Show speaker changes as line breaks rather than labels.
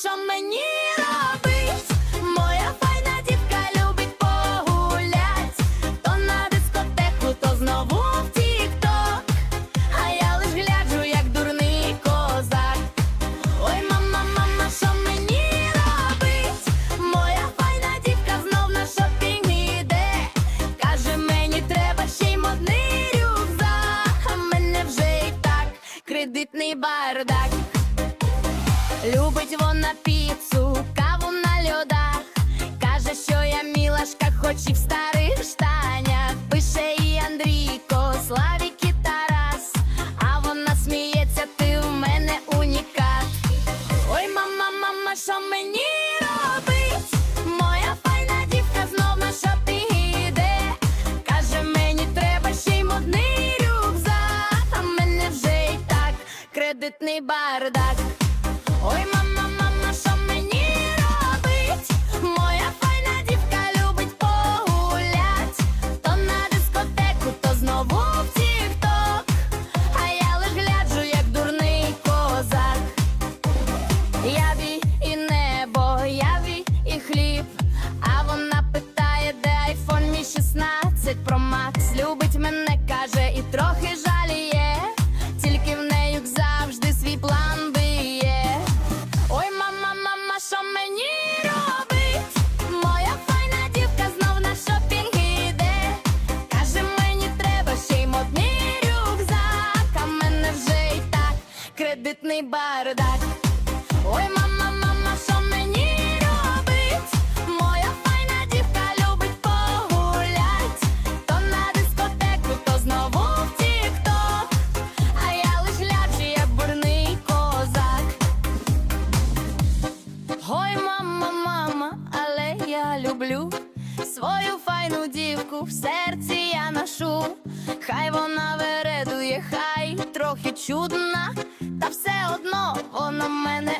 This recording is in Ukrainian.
що мені робить, моя файна дівка любить погулять, то на дискотеку, то знову в Тікток. а я лиш гляджу, як дурний козак. Ой, мама, мама, що мені робить, моя файна дівка знов на шопінг іде Каже, мені треба ще й модний рюкзак, а мене вже й так, кредитний бардак. Любить вона піцу, каву на льодах. Каже, що я мілашка, хоч і в старих штанях. Пише і Андрійко, Славік і Тарас. А вона сміється, ти в мене унікат. Ой, мама, мама, що мені робить? Моя файна дівка знов на шопінг іде. Каже, мені треба ще й модний рюкзак. А мене вже й так кредитний бардак. Ой, мама, мама, що мені робить? Моя файна дівка любить погулять. То на дискотеку, то знову в тік-ток. А я лиш гляджу, як дурний козак. Я вій і небо, я і хліб. А вона питає, де айфон мій 16 Pro Max Любить мене, каже, і трохи кредитний бардак. Ой, мама, мама, що мені робить? Моя файна дівка любить погулять. То на дискотеку, то знову в тік-ток. А я лиш гляджу, як бурний козак. Ой, мама, мама, але я люблю свою файну дівку, в серці я ношу. Хай вона вередує, хай трохи чудна, та на мене.